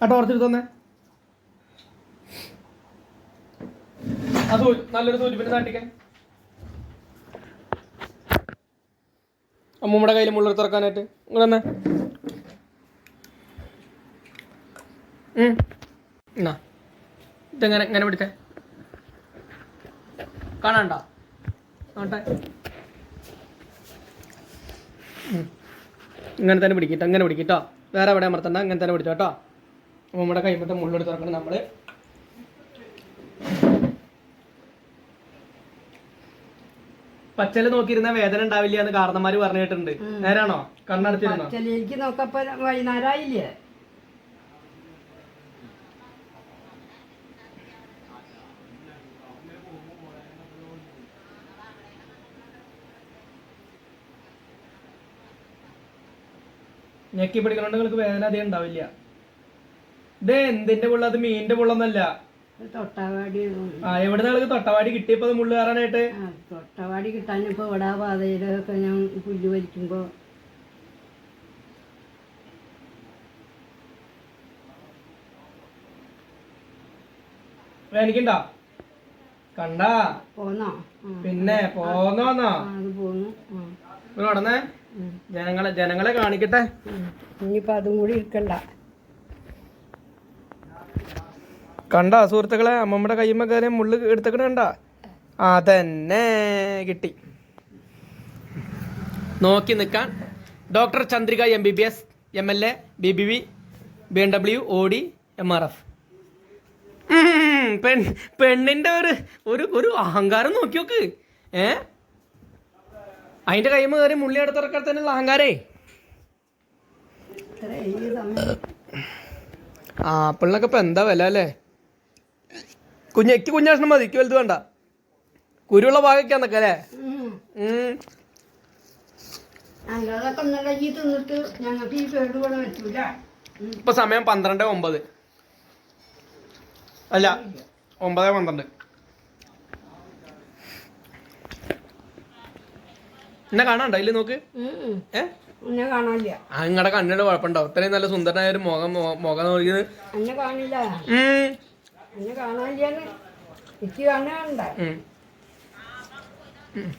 ആ ഓർത്തിട്ട് എടുത്ത് തന്നെ. ആ സൂചി നല്ലൊരു സൂചിപ്പിന് താണ്ടിക്കാൻ അമ്മൂമ്മയുടെ കയ്യിൽ മുള്ളർ തുറക്കാനായിട്ട്. ഇങ്ങനെ തന്നെ ഇതെങ്ങനെ ഇങ്ങനെ പിടിച്ചേ? കാണണ്ട നോട്ടെ ഇങ്ങനെ തന്നെ പിടിക്കട്ടോ ഇങ്ങനെ പിടിക്കട്ടോ വേറെ എവിടെ അമർത്തണ്ട? ഇങ്ങനെ തന്നെ പിടിച്ചോ കേട്ടോ. നമ്മുടെ കൈമത്തെ മുള്ളെടുത്ത് തുറക്കണം നമ്മൾ. പച്ചൽ നോക്കിയിരുന്ന വേദന ഉണ്ടാവില്ല എന്ന് കാരണന്മാര് പറഞ്ഞു കേട്ടിട്ടുണ്ട്. നേരാണോ? കണ്ണടച്ചിരുന്നോ? പച്ചലേക്ക് നോക്കപ്പോ വൈകുന്നേരമായില്ലേ ഞെക്കി പിടിക്കണോണ്ട് നിങ്ങൾക്ക് വേദന അധികം ഉണ്ടാവില്ല. ഇത് എന്തിന്റെ പുള്ള? അത് മീനിന്റെ പുള്ളൊന്നല്ല. തൊട്ടാവാടി ആ എവിടെ നിങ്ങൾക്ക് തൊട്ടവാടി കിട്ടിയപ്പോ അത് മുള്ളു കയറാനായിട്ട്? ആ, തൊട്ടാവാടി കിട്ടാനിപ്പോ ഇവിടെ ആ പാതയിലൊക്കെ ഞാൻ പുല്ല് വലിക്കുമ്പോ. എനിക്കുണ്ടോ കണ്ടാ? പോന്നോ? ആ, പിന്നെ പോന്നോന്നോ ആ, അത് പോന്നു. ആ, ഇവിടെ ഉടനെ ഉം, ജനങ്ങളെ ജനങ്ങളെ കാണിക്കട്ടെ. ഉം. ഇനിയിപ്പോ അതും കൂടി ഇരിക്കണ്ട. കണ്ട സുഹൃത്തുക്കളെ അമ്മമ്മയുടെ കയ്യുമ്മ കയറിയ മുള്ളു എടുത്തക്കണ കണ്ട? അതന്നെ തന്നെ കിട്ടി. നോക്കി നിൽക്കാൻ. Doctor Chandrika M B B S M L A B B V B M W O D M R F പെൺ പെണ്ണിന്റെ ഒരു ഒരു ഒരു അഹങ്കാരം നോക്കി നോക്ക്. ഏ? അതിന്റെ കൈമ കയറി മുള്ളി അടുത്തിറക്കത്തിനുള്ള അഹങ്കാരേ. ഇത്ര ഈ സമയം ആപ്പിളിനൊക്കെ ഇപ്പം എന്താ വില അല്ലേ? കുഞ്ഞക്ക് കുഞ്ഞാഷണം മതി എനിക്ക് വലുത് വേണ്ട. കുരുള്ള ഭാഗക്കാന്നൊക്കെ അല്ലേ. ഇപ്പൊ സമയം പന്ത്രണ്ട് ഒമ്പത്. അല്ല ഒമ്പത് പന്ത്രണ്ട്. എന്നെ കാണാണ്ടോ? ഇല്ല നോക്ക്? നിങ്ങളുടെ കണ്ണിന് കുഴപ്പമുണ്ടോ? ഇത്രയും നല്ല സുന്ദരനായ ഒരു മുഖം മുഖം നോക്കിയത്. കാണില്ല ഉം. എന്നെ എനിക്ക് കാണാനുണ്ട ഉം. ഉം.